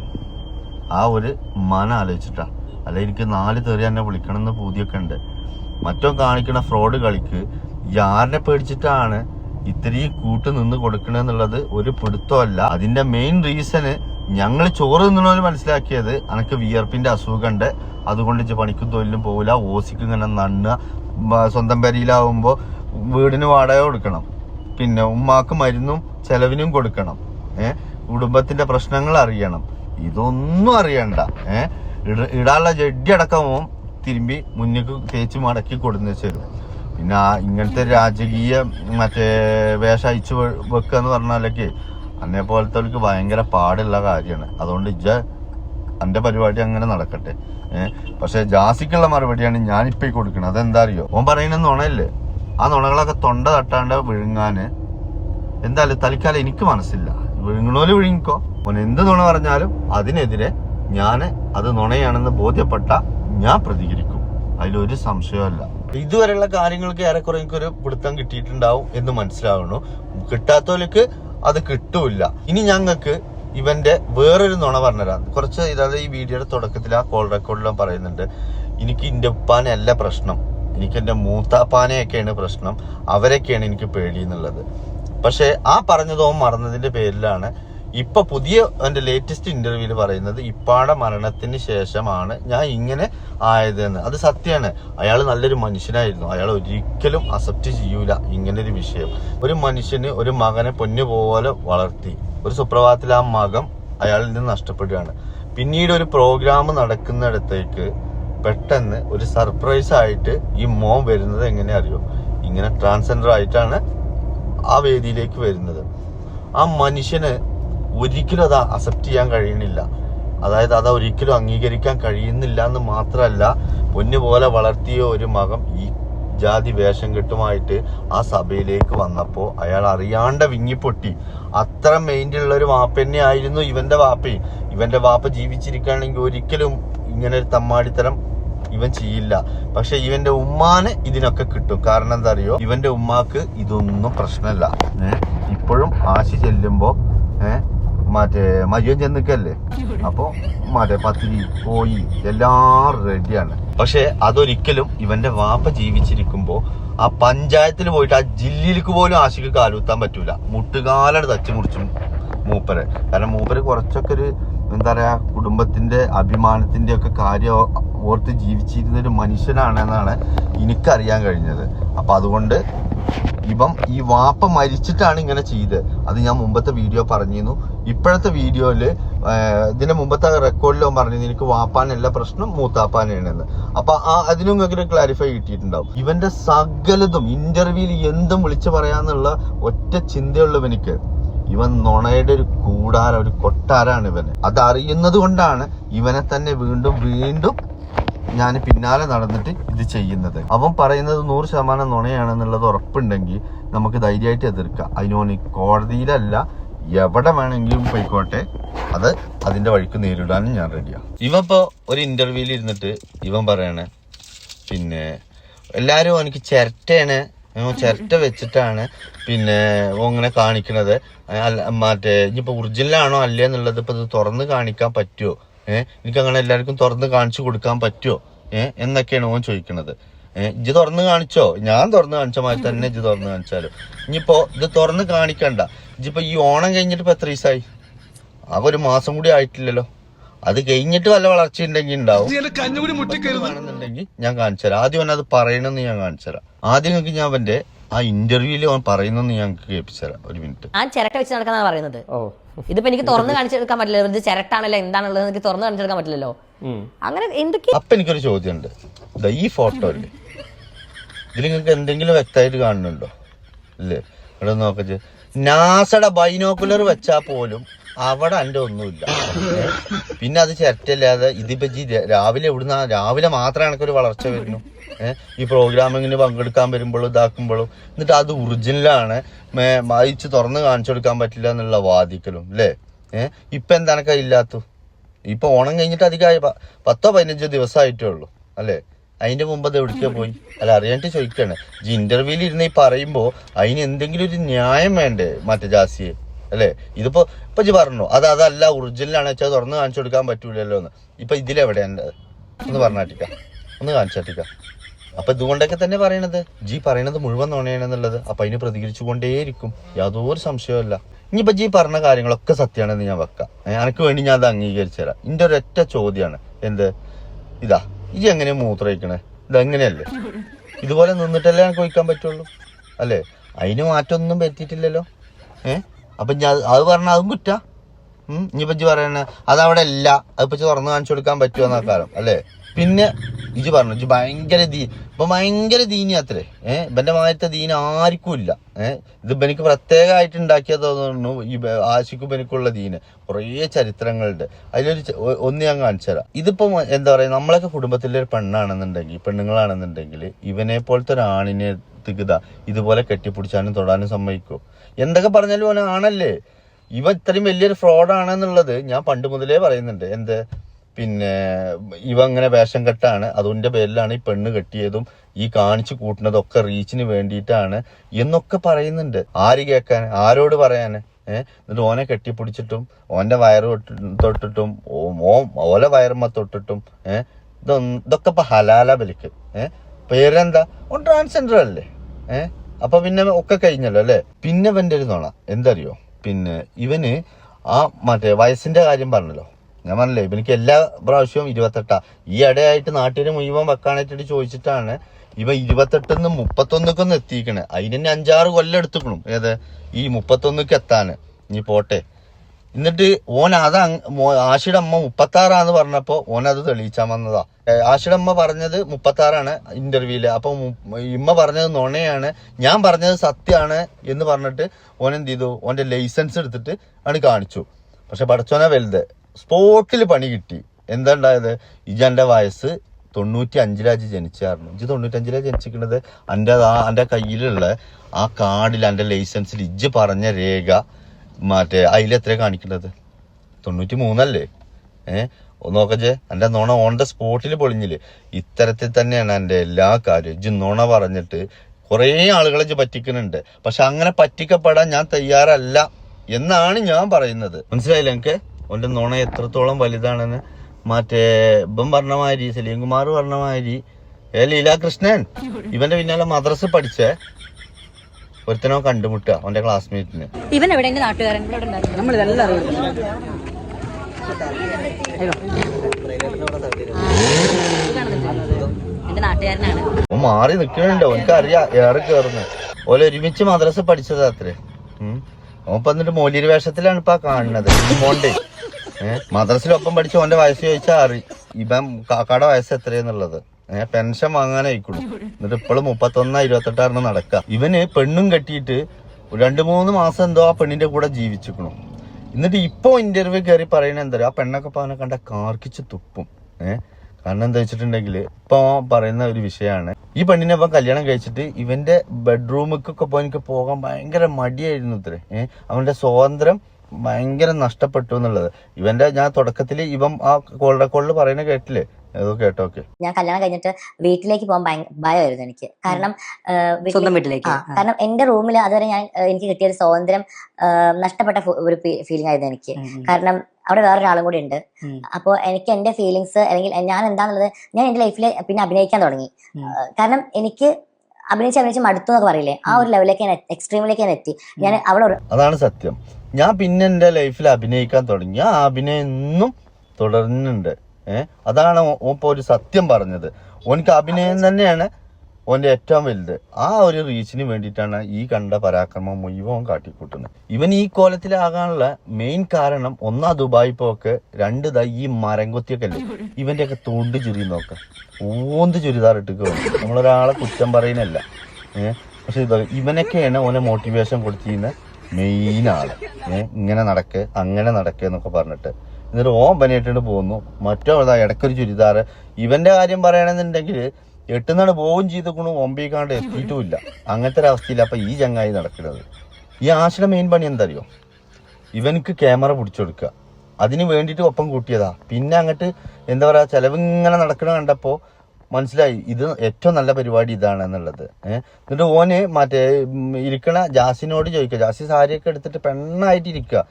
ആ ഒരു മന ആലോചിച്ചിട്ടാ. അല്ല എനിക്ക് നാല് തെറി എന്നെ വിളിക്കണം എന്ന് പൂതിയൊക്കെ ഉണ്ട് മറ്റോ കാണിക്കണ ഫ്രോഡ് കളിക്ക് യാറിനെ പേടിച്ചിട്ടാണ് ഇത്രയും കൂട്ട് നിന്ന് കൊടുക്കണെന്നുള്ളത് ഒരു പിടുത്തമല്ല അതിന്റെ മെയിൻ റീസണ് ഞങ്ങൾ ചോറ് നിന്നോ മനസ്സിലാക്കിയത് അനക്ക് വിയർപ്പിന്റെ അസുഖമുണ്ട്. അതുകൊണ്ട് ഇച്ച് പണിക്കും തൊഴിലും പോവില്ല ഓസിക്കും ഇങ്ങനെ നണ്ണുക സ്വന്തം പെരയിലാവുമ്പോൾ വീടിന് വാടക കൊടുക്കണം. പിന്നെ ഉമ്മാക്ക് മരുന്നും ചെലവിനും കൊടുക്കണം. ഏഹ് കുടുംബത്തിന്റെ പ്രശ്നങ്ങൾ അറിയണം. ഇതൊന്നും അറിയണ്ട. ഏഹ് ഇടാനുള്ള ജഡ്ഡി അടക്കവും തിരുമ്പി മുന്നിക്ക് തേച്ച് മടക്കി കൊടുന്നു തരും പിന്നെ ഇങ്ങനത്തെ രാജകീയ മറ്റേ വേഷം അയച്ചു വെക്കുക എന്ന് പറഞ്ഞാലൊക്കെ അന്നേ പോലത്തെ ഭയങ്കര പാടുള്ള കാര്യമാണ്. അതുകൊണ്ട് ഇജ്ജ എന്റെ പരിപാടി അങ്ങനെ നടക്കട്ടെ. പക്ഷേ ജാസിക്കുള്ള മറുപടിയാണ് ഞാനിപ്പോ ഈ കൊടുക്കുന്നത് അതെന്താ അറിയോ ഓൻ പറയുന്ന നുണയല്ലേ? ആ നുണകളൊക്കെ തൊണ്ട തട്ടാണ്ട് വിഴുങ്ങാന് എന്തായാലും തൽക്കാലം എനിക്ക് മനസ്സില്ല. വിഴുങ്ങണോൽ വിഴുങ്ങിക്കോ. ഓൻ എന്ത് നുണ പറഞ്ഞാലും അതിനെതിരെ ഞാൻ അത് നുണയാണെന്ന് ബോധ്യപ്പെട്ട ഞാൻ പ്രതികരിക്കും. അതിലൊരു സംശയമല്ല ഇതുവരെയുള്ള കാര്യങ്ങൾക്ക് ഏറെക്കുറെ എനിക്കൊരു പിടുത്തം കിട്ടിയിട്ടുണ്ടാവും എന്ന് മനസ്സിലാവുന്നു. കിട്ടാത്തവർക്ക് അത് കിട്ടൂല ഇനി ഞങ്ങൾക്ക് ഇവന്റെ വേറൊരു നുണ പറഞ്ഞുതരാം കുറച്ച് ഇതായത് ഈ വീഡിയോയുടെ തുടക്കത്തിൽ ആ കോൾ റെക്കോർഡിലും പറയുന്നുണ്ട്. എനിക്ക് എന്റെ ഉപ്പാനല്ല പ്രശ്നം. എനിക്ക് എന്റെ മൂത്താപ്പാനെയൊക്കെയാണ് പ്രശ്നം. അവരൊക്കെയാണ് എനിക്ക് പേടി എന്നുള്ളത് പക്ഷെ ആ പറഞ്ഞതോ മറന്നതിന്റെ പേരിലാണ് ഇപ്പൊ പുതിയ എന്റെ ലേറ്റസ്റ്റ് ഇന്റർവ്യൂൽ പറയുന്നത് ഇപ്പാടെ മരണത്തിന് ശേഷമാണ് ഞാൻ ഇങ്ങനെ ആയതെന്ന്. അത് സത്യമാണ് അയാൾ നല്ലൊരു മനുഷ്യനായിരുന്നു. അയാൾ ഒരിക്കലും അക്സെപ്റ്റ് ചെയ്യൂല ഇങ്ങനെ ഒരു വിഷയം. ഒരു മനുഷ്യന് ഒരു മകനെ പൊന്നു പോലെ വളർത്തി. ഒരു സുപ്രഭാതത്തിൽ ആ മകം അയാളിൽ നിന്ന് നഷ്ടപ്പെടുകയാണ്. പിന്നീട് ഒരു പ്രോഗ്രാം നടക്കുന്നിടത്തേക്ക് പെട്ടെന്ന് ഒരു സർപ്രൈസ് ആയിട്ട് ഈ മോൻ വരുന്നത് എങ്ങനെ അറിയോ? ഇങ്ങനെ ട്രാൻസ്ജെൻഡർ ആയിട്ടാണ് ആ വേദിയിലേക്ക് വരുന്നത്. ആ മനുഷ്യന് ഒരിക്കലും അത് അക്സെപ്റ്റ് ചെയ്യാൻ കഴിയുന്നില്ല. അതായത് അത് ഒരിക്കലും അംഗീകരിക്കാൻ കഴിയുന്നില്ല എന്ന് മാത്രമല്ല പൊന്നു പോലെ വളർത്തിയ ഒരു മകം ഈ ജാതി വേഷം കെട്ടുമായിട്ട് ആ സഭയിലേക്ക് വന്നപ്പോൾ അയാൾ അറിയാണ്ട വിങ്ങിപ്പൊട്ടി. അത്ര മെയിന്റുള്ള ഒരു വാപ്പ തന്നെ ആയിരുന്നു ഇവന്റെ വാപ്പയും ഇവന്റെ വാപ്പ ജീവിച്ചിരിക്കുകയാണെങ്കിൽ ഒരിക്കലും ഇങ്ങനെ ഒരു തമ്മാടിത്തരം ഇവൻ ചെയ്യില്ല. പക്ഷെ ഇവന്റെ ഉമ്മാന് ഇതിനൊക്കെ കിട്ടും. കാരണം എന്താ അറിയോ? ഇവന്റെ ഉമ്മാക്ക് ഇതൊന്നും പ്രശ്നമല്ല. ഇപ്പോഴും ആശി ചെല്ലുമ്പോ ഏഹ് മറ്റേ മയ്യം ചെന്നിക്കല്ലേ? അപ്പൊ മറ്റേ പത്തിരി കോഴി എല്ലാം റെഡിയാണ് പക്ഷെ അതൊരിക്കലും ഇവന്റെ വാപ്പ ജീവിച്ചിരിക്കുമ്പോ ആ പഞ്ചായത്തിൽ പോയിട്ട് ആ ജില്ലയിലേക്ക് പോലും ആശിക്ക് കാലുത്താൻ പറ്റൂല. മുട്ടുകാലാണ് തച്ചു മുറിച്ചും മൂപ്പര്. കാരണം മൂപ്പര് കുറച്ചൊക്കെ ഒരു എന്താ പറയാ കുടുംബത്തിന്റെ അഭിമാനത്തിന്റെ ഒക്കെ കാര്യം ഓർത്ത് ജീവിച്ചിരുന്ന ഒരു മനുഷ്യനാണ് എന്നാണ് എനിക്കറിയാൻ കഴിഞ്ഞത്. അപ്പൊ അതുകൊണ്ട് ഇപ്പം ഈ വാപ്പ മരിച്ചിട്ടാണ് ഇങ്ങനെ ചെയ്തത് അത് ഞാൻ മുമ്പത്തെ വീഡിയോ പറഞ്ഞിരുന്നു. ഇപ്പോഴത്തെ വീഡിയോയിൽ ഇതിന്റെ മുമ്പത്തെ റെക്കോർഡിൽ അവൻ പറഞ്ഞിരുന്നു എനിക്ക് വാപ്പാനല്ല പ്രശ്നം മൂത്താപ്പാനാണെന്ന് അപ്പൊ ആ അതിനും നിങ്ങൾക്ക് ക്ലാരിഫൈ കിട്ടിയിട്ടുണ്ടാവും. ഇവന്റെ സകലതും ഇന്റർവ്യൂയിൽ എന്തും വിളിച്ചു പറയാന്നുള്ള ഒറ്റ ചിന്തയുള്ളവനിക്ക് ഇവൻ നുണയുടെ ഒരു കൂടാര ഒരു കൊട്ടാരാണ് ഇവന്. അത് കൊണ്ടാണ് ഇവനെ തന്നെ വീണ്ടും വീണ്ടും ഞാൻ പിന്നാലെ നടന്നിട്ട് ഇത് ചെയ്യുന്നത്. അവൻ പറയുന്നത് നൂറ് ശതമാനം നുണയാണെന്നുള്ളത് ഉറപ്പുണ്ടെങ്കിൽ നമുക്ക് ധൈര്യമായിട്ട് എതിർക്കാം. അതിനോന് കോടതിയിലല്ല എവിടെ വേണമെങ്കിലും പോയിക്കോട്ടെ. അത് അതിന്റെ വഴിക്ക് നേരിടാനും ഞാൻ റെഡിയാണ് ഇവ ഇപ്പോ ഒരു ഇന്റർവ്യൂവിൽ ഇരുന്നിട്ട് ഇവൻ പറയണേ പിന്നെ എല്ലാരും എനിക്ക് ചിരട്ടയാണ് ചിരട്ട വെച്ചിട്ടാണ് പിന്നെ ഇങ്ങനെ കാണിക്കണത്. അല്ല മറ്റേ ഇനിയിപ്പോ ഒറിജിനലാണോ അല്ലേ എന്നുള്ളത് ഇപ്പൊ ഇത് തുറന്ന് കാണിക്കാൻ പറ്റുമോ ഏഹ് എനിക്ക് അങ്ങനെ എല്ലാവർക്കും തുറന്ന് കാണിച്ചു കൊടുക്കാൻ പറ്റുമോ ഏഹ് എന്നൊക്കെയാണ് ഓൻ ചോദിക്കുന്നത് ഇജ്ജ് തുറന്ന് കാണിച്ചോ? ഞാൻ തുറന്ന് കാണിച്ച മാതിരി തന്നെ ഇജ്ജ് തുറന്ന് കാണിച്ചാലോ. ഇനിയിപ്പോ ഇത് തുറന്ന് കാണിക്കണ്ട. ഇജ്ജിപ്പോ ഈ ഓണം കഴിഞ്ഞിട്ട് ഇപ്പൊ എത്ര ദിവസമായി ആകെ ഒരു മാസം കൂടി ആയിട്ടില്ലല്ലോ. അത് കഴിഞ്ഞിട്ട് വല്ല വളർച്ച ഉണ്ടെങ്കിൽ ഉണ്ടാവും. ഞാൻ കാണിച്ചു തരാം. ഞാൻ കാണിച്ചുതരാം ആദ്യം അവൻ അത് പറയണമെന്ന് ഞാൻ കാണിച്ചുതരാം ആദ്യം നിങ്ങൾക്ക് ഞാൻ അവന്റെ ആ ഇന്റർവ്യൂൽ അവൻ പറയുന്നെന്ന് കേൾപ്പിച്ചു തരാം. ഒരു മിനിറ്റ് ഞാൻ ചിരട്ട വെച്ച് നടക്കുന്ന പറയുന്നത്. ഓ. ഇതിപ്പോ എനിക്ക് തുറന്ന് കാണിച്ചെടുക്കാൻ പറ്റില്ല ഇത് ചിരട്ടാണല്ലോ എന്താണുള്ളത് എനിക്ക് തുറന്ന് കാണിച്ചെടുക്കാൻ പറ്റില്ലല്ലോ. അങ്ങനെ എന്തൊക്കെ അപ്പൊ എനിക്കൊരു ചോദ്യം ഉണ്ട് ഈ ഫോട്ടോ അല്ലേ ഇതിൽ നിങ്ങൾക്ക് എന്തെങ്കിലും വ്യക്തമായിട്ട് കാണുന്നുണ്ടോ? ഇല്ലേ? ഇവിടെ നോക്കച്ച് നാസയുടെ ബൈനോക്കുലർ വെച്ചാൽ പോലും അവിടെ എന്റെ ഒന്നുമില്ല. പിന്നെ അത് ചിരട്ടല്ലാതെ ഇതിപ്പോ ജി രാവിലെ എവിടുന്ന? രാവിലെ മാത്രമേ എനിക്കൊരു വളർച്ച വരുന്നു. ഏഹ് ഈ പ്രോഗ്രാമിങ്ങിന് പങ്കെടുക്കാൻ വരുമ്പോഴും ഇതാക്കുമ്പോഴും എന്നിട്ട് അത് ഒറിജിനലാണ്. വായിച്ച് തുറന്ന് കാണിച്ചു കൊടുക്കാൻ പറ്റില്ല എന്നുള്ള വാദിക്കലും അല്ലേ ഏഹ് ഇപ്പൊ എന്താണ് കയ്യില്ലാത്തു ഇപ്പൊ ഓണം കഴിഞ്ഞിട്ട് അധികമായി പത്തോ പതിനഞ്ചോ ദിവസമായിട്ടേ ഉള്ളൂ അല്ലേ? അതിന്റെ മുമ്പ് അത് എവിടേക്കാ പോയി? അല്ല അറിയാണ്ട് ചോദിക്കാണ്. ഈ ഇന്റർവ്യൂവിൽ ഇരുന്ന് ഈ പറയുമ്പോ അതിന് എന്തെങ്കിലും ഒരു ന്യായം വേണ്ടേ മറ്റേ ജാസിയെ? അല്ലേ? ഇതിപ്പോ ഇപ്പൊ ജി പറഞ്ഞു? അത് അതല്ല ഒറിജിനലാണ് വെച്ചാൽ തുറന്ന് കാണിച്ചു കൊടുക്കാൻ പറ്റൂലല്ലോ എന്ന്. ഇപ്പൊ ഇതിലെവിടെ ഒന്ന് പറഞ്ഞാട്ടിക്ക ഒന്ന് കാണിച്ചാട്ടിക്ക അപ്പൊ ഇതുകൊണ്ടൊക്കെ തന്നെ പറയണത്. ജി പറയണത് മുഴുവൻ നുണയാണെന്നുള്ളത് അപ്പൊ അതിന് പ്രതികരിച്ചു കൊണ്ടേയിരിക്കും. യാതൊരു സംശയമല്ല ഇനിയിപ്പോ ജി പറഞ്ഞ കാര്യങ്ങളൊക്കെ സത്യമാണെന്ന് ഞാൻ വെക്കാം. എനിക്ക് വേണ്ടി ഞാൻ അത് അംഗീകരിച്ചു തരാം എന്റെ ഒരൊറ്റ ചോദ്യമാണ് എന്ത്? ഇതാ ഇജി എങ്ങനെ മൂത്രയിക്കണേ ഇതെങ്ങനെയല്ലേ ഇതുപോലെ നിന്നിട്ടല്ലേ എനിക്ക് ഒഴിക്കാൻ പറ്റുള്ളൂ? അല്ലേ? അതിന് മാറ്റമൊന്നും പറ്റിയിട്ടില്ലല്ലോ ഏ? അപ്പൊ ഞാൻ അത് പറഞ്ഞാൽ അതും കുറ്റ. ഇനിയിപ്പോ ഇജ്ജ് പറയണ അതവിടെ ഇല്ല. അതിപ്പോ ഇജ്ജ് തുറന്ന് കാണിച്ചു കൊടുക്കാൻ പറ്റുമോ എന്നൊക്കാലം അല്ലേ? പിന്നെ ഇജ് പറഞ്ഞു ഇജ് ഭയങ്കര ദീ ഇപ്പൊ ഭയങ്കര ദീനിയാത്രേ. ഏഹ് ഇവന്റെ മാറ്റത്തെ ദീന ആർക്കും ഇല്ല. ഏഹ് ഇത് എനിക്ക് പ്രത്യേകമായിട്ട് ഉണ്ടാക്കിയത് തോന്നുന്നു ഈ ആശിക്കും എനിക്കുള്ള ദീന്. കുറേ ചരിത്രങ്ങളുണ്ട്. അതിലൊരു ഒന്ന് ഞാൻ കാണിച്ചുതരാം ഇതിപ്പോ എന്താ പറയാ നമ്മളൊക്കെ കുടുംബത്തിലെ ഒരു പെണ്ണാണെന്നുണ്ടെങ്കിൽ പെണ്ണുങ്ങളാണെന്നുണ്ടെങ്കിൽ ഇവനെ പോലത്തെ ഒരു ആണിനെ തികുത. ഇതുപോലെ കെട്ടിപ്പിടിച്ചാലും തൊടാനും സമ്മതിക്കും. എന്തൊക്കെ പറഞ്ഞാലും അവൻ ആണല്ലേ? ഇവ ഇത്രയും വലിയൊരു ഫ്രോഡാണെന്നുള്ളത് ഞാൻ പണ്ട് മുതലേ പറയുന്നുണ്ട്. എന്ത്? പിന്നെ ഇവ ഇങ്ങനെ വേഷം കെട്ടാണ്. അതിന്റെ പേരിലാണ് ഈ പെണ്ണ് കെട്ടിയതും ഈ കാണിച്ചു കൂട്ടുന്നതൊക്കെ റീച്ചിന് വേണ്ടിയിട്ടാണ് എന്നൊക്കെ പറയുന്നുണ്ട്. ആര് കേൾക്കാൻ ആരോട് പറയാൻ എന്നിട്ട് ഓനെ കെട്ടിപ്പിടിച്ചിട്ടും ഓന്റെ വയറ് തൊട്ടി- തൊട്ടിട്ടും ഓ- ഓലെ വയറുമ്മ തൊട്ടിട്ടും ഏഹ് ഇതൊക്കെ ഇപ്പൊ ഹലാല ബലിക്ക്. ഏഹ് പേരെന്താ? ഓൻ ട്രാൻസ്ജെൻഡർ അല്ലേ ഏഹ് അപ്പൊ പിന്നെ ഒക്കെ കഴിഞ്ഞല്ലോ അല്ലെ? പിന്നെ ഇവന്റെ ഒരു നോണ. എന്തറിയോ? പിന്നെ ഇവന് ആ മറ്റേ വയസ്സിന്റെ കാര്യം പറഞ്ഞല്ലോ. ഞാൻ പറഞ്ഞില്ലേ ഇവനിക്ക് എല്ലാ പ്രാവശ്യവും ഇരുപത്തെട്ടാ. ഈ ഇടയായിട്ട് നാട്ടിൽ മുഴുവൻ വെക്കാനായിട്ട് ചോദിച്ചിട്ടാണ് ഇവ ഇരുപത്തെട്ടിന്ന് മുപ്പത്തൊന്നൊക്കൊന്ന് എത്തിക്കണേ. അതിന് അഞ്ചാറ് കൊല്ലം എടുത്തുക്കണു. ഏത്? ഈ മുപ്പത്തൊന്നക്ക് എത്താന്. നീ പോട്ടെ. എന്നിട്ട് ഓൻ അത് ആശിയുടെ അമ്മ മുപ്പത്താറാന്ന് പറഞ്ഞപ്പോ ഓൻ അത് തെളിയിച്ചാൻ വന്നതാ. ആശിയുടെ അമ്മ പറഞ്ഞത് മുപ്പത്താറാണ് ഇന്റർവ്യൂൽ അപ്പൊ ഇമ്മ പറഞ്ഞത് നുണയാണ്. ഞാൻ പറഞ്ഞത് സത്യമാണ് എന്ന് പറഞ്ഞിട്ട് ഓൻ എന്ത് ചെയ്തു? ഓന്റെ ലൈസൻസ് എടുത്തിട്ട് ആണ് കാണിച്ചു. പക്ഷെ പഠിച്ചോനെ വലുത്. സ്പോട്ടിൽ പണി കിട്ടി. എന്താ ഉണ്ടായത്? ഇജന്റെ വയസ്സ് തൊണ്ണൂറ്റി അഞ്ചിലാജ് ജനിച്ചായിരുന്നു. ഇജ് തൊണ്ണൂറ്റഞ്ചിലാ ജനിച്ചിരിക്കുന്നത് എന്റെ എന്റെ കയ്യിലുള്ള ആ കാർഡിൽ എന്റെ ലൈസൻസിൽ ഇജ് പറഞ്ഞ രേഖ മറ്റേ അതിലെത്ര കാണിക്കേണ്ടത് തൊണ്ണൂറ്റി മൂന്നല്ലേ ഏഹ് ഒന്ന് നോക്കജെ എന്റെ നുണ ഓൺ ദ സ്പോട്ടിൽ പൊളിഞ്ഞില്ലേ? ഇത്തരത്തിൽ തന്നെയാണ് എന്റെ എല്ലാ കാര്യവും. ഇജ്ജ് നുണ പറഞ്ഞിട്ട് കുറേ ആളുകളെ ഇജ്ജ് പറ്റിക്കുന്നുണ്ട്. പക്ഷെ അങ്ങനെ പറ്റിക്കപ്പെടാൻ ഞാൻ തയ്യാറല്ല എന്നാണ് ഞാൻ പറയുന്നത്. മനസ്സിലായില്ലേ എനിക്ക് ഓന്റെ നുണ എത്രത്തോളം വലുതാണെന്ന്. മറ്റേ ഇപ്പം പറഞ്ഞ മാതിരി സലീം കുമാർ പറഞ്ഞ മാതിരി. ഏ ലീലാകൃഷ്ണൻ? ഇവന്റെ പിന്നാലെ മദ്രസ പഠിച്ചേ. ഒരുത്തനോ കണ്ടുമുട്ടുക അവന്റെ ക്ലാസ്മേറ്റിന് ഇവൻ എവിടെ? എന്റെ നാട്ടുകാരൻ ഇവിടെ ഉണ്ടായിരുന്നു. നമ്മളിതെല്ലാം എന്റെ നാട്ടുകാരനാണ്. ഓൻ മാറി നിക്കണുണ്ടോ എനിക്ക് അറിയാ ഏറെ കേറുന്ന. ഓല ഒരുമിച്ച് മദ്രസ പഠിച്ചത് അത്രേ. ഓൻ ഇപ്പൊ എന്നിട്ട് മോലിയർ വേഷത്തിലാണ് ഇപ്പൊ കാണുന്നത്. മോണ്ടേ. മദ്രസിലൊപ്പം പഠിച്ച ഓന്റെ വയസ്സ് ചോദിച്ചാൽ അറി. ഇവൻ കാക്കാടെ വയസ്സ് എത്രയെന്നുള്ളത്. ഏഹ് പെൻഷൻ വാങ്ങാനായിക്കുള്ളൂ. എന്നിട്ട് ഇപ്പോഴും മുപ്പത്തൊന്ന് ഇരുപത്തെട്ടാറിന് നടക്കുക ഇവന് പെണ്ണും കെട്ടിയിട്ട് രണ്ടു മൂന്ന് മാസം എന്തോ ആ പെണ്ണിന്റെ കൂടെ ജീവിച്ചിക്കണു എന്നിട്ട് ഇപ്പൊ ഇന്റർവ്യൂ കയറി പറയുന്നത് എന്താ? ആ പെണ്ണൊക്കെ ഇപ്പൊ അവനെ കണ്ട കാർക്കിച്ച് തുപ്പും. ഏഹ് കാരണം എന്താ വെച്ചിട്ടുണ്ടെങ്കിൽ ഇപ്പൊ പറയുന്ന ഒരു വിഷയമാണ് ഈ പെണ്ണിനെ ഇപ്പം കല്യാണം കഴിച്ചിട്ട് ഇവന്റെ ബെഡ്റൂമിക്കൊക്കെ പോയി എനിക്ക് പോകാൻ ഭയങ്കര മടിയായിരുന്നു ഇത്രേ. ഏഹ് അവന്റെ സ്വാതന്ത്ര്യം ഭയങ്കര നഷ്ടപ്പെട്ടു എന്നുള്ളത്. ഇവന്റെ ഞാൻ തുടക്കത്തിൽ ഇവൻ ആ കോൾ റെക്കോർഡിൽ പറയുന്ന കേട്ടില്ലേ? ഏതോ ഞാൻ കല്യാണം കഴിഞ്ഞിട്ട് വീട്ടിലേക്ക് പോകാൻ ഭയ- ഭയമായിരുന്നു എനിക്ക്. കാരണം വീട്ടിലേക്ക്- സ്വന്തം വീട്ടിലേക്ക്. കാരണം എന്റെ റൂമിൽ അതുവരെ ഞാൻ എനിക്ക് കിട്ടിയ ഒരു സ്വാതന്ത്ര്യം നഷ്ടപ്പെട്ട ഒരു ഫീലിംഗ് ആയിരുന്നു എനിക്ക്. കാരണം അവിടെ വേറൊരാളും കൂടി ഉണ്ട്. അപ്പോ അപ്പോൾ എനിക്ക് എന്റെ ഫീലിങ്സ് അല്ലെങ്കിൽ ഞാൻ എന്താണെന്നുള്ളത് ഞാൻ എന്റെ ലൈഫിൽ പിന്നെ അഭിനയിക്കാൻ തുടങ്ങി. കാരണം എനിക്ക് അഭിനയിച്ച് അഭിനയിച്ച് മടുത്തു എന്നൊക്കെ പറയില്ലേ? ആ ഒരു ലെവലിലേക്ക് ഞാൻ എക്സ്ട്രീമിലേക്ക് ഞാൻ എത്തി. ഞാൻ അവിടെ അതാണ് സത്യം. ഞാൻ പിന്നെ എന്റെ ലൈഫിൽ അഭിനയിക്കാൻ തുടങ്ങി. ആ അഭിനയം ഇന്നും തുടരുന്നുണ്ട് ഏഹ് അതാണ് ഓ- ഓൻ ഇപ്പൊ ഒരു സത്യം പറഞ്ഞത്. ഓനിക്ക് അഭിനയം തന്നെയാണ് ഓന്റെ ഏറ്റവും വലുത്. ആ ഒരു റീച്ചിന് വേണ്ടിയിട്ടാണ് ഈ കണ്ട പരാക്രമം മുഴുവൻ കാട്ടിക്കൂട്ടുന്നത്. ഇവൻ ഈ കോലത്തിലാകാനുള്ള മെയിൻ കാരണം ഒന്നാ ദുബായ് പോക്ക് രണ്ട് ദാ ഈ മരം കൊത്തിയൊക്കെ അല്ലേ? ഇവന്റെ ഒക്കെ തൊണ്ട് ചുരി നോക്ക. ഓന്ത് ചുരിദാർ ഇട്ടിട്ട് വേണം. നമ്മളൊരാളെ കുറ്റം പറയുന്നല്ല ഏഹ് പക്ഷെ ഇവനൊക്കെയാണ് ഓനെ മോട്ടിവേഷൻ കൊടുത്തിരുന്ന മെയിൻ ആൾ. ഏഹ് ഇങ്ങനെ നടക്ക് അങ്ങനെ നടക്ക് എന്നൊക്കെ പറഞ്ഞിട്ട്. എന്നിട്ട് ഓൻ പനിയായിട്ടുണ്ട് പോകുന്നു. മറ്റോ ഇടയ്ക്കൊരു ചുരിദാറ്. ഇവന്റെ കാര്യം പറയണമെന്നുണ്ടെങ്കിൽ എട്ടുന്നാണ് പോവും ചെയ്തേക്കണു ഒമ്പിക്കാണ്ട് എത്തിയിട്ടുമില്ല അങ്ങനത്തെ ഒരവസ്ഥയില്ല അപ്പൊ ഈ ചങ്ങായി നടക്കുന്നത് ഈ ആശയുടെ മെയിൻ പണി എന്താ അറിയോ ഇവനക്ക് ക്യാമറ പിടിച്ചെടുക്കുക അതിന് വേണ്ടിയിട്ട് ഒപ്പം കൂട്ടിയതാ. പിന്നെ അങ്ങട്ട് എന്താ പറയാ ചെലവ് ഇങ്ങനെ നടക്കണ കണ്ടപ്പോൾ മനസ്സിലായി ഇത് ഏറ്റവും നല്ല പരിപാടി ഇതാണ് എന്നുള്ളത്. എന്നിട്ട് ഓന് മറ്റേ ഇരിക്കണ ജാസിനോട് ചോദിക്കുക ജാസി സാരിയൊക്കെ എടുത്തിട്ട് പെണ്ണായിട്ട് ഇരിക്കുക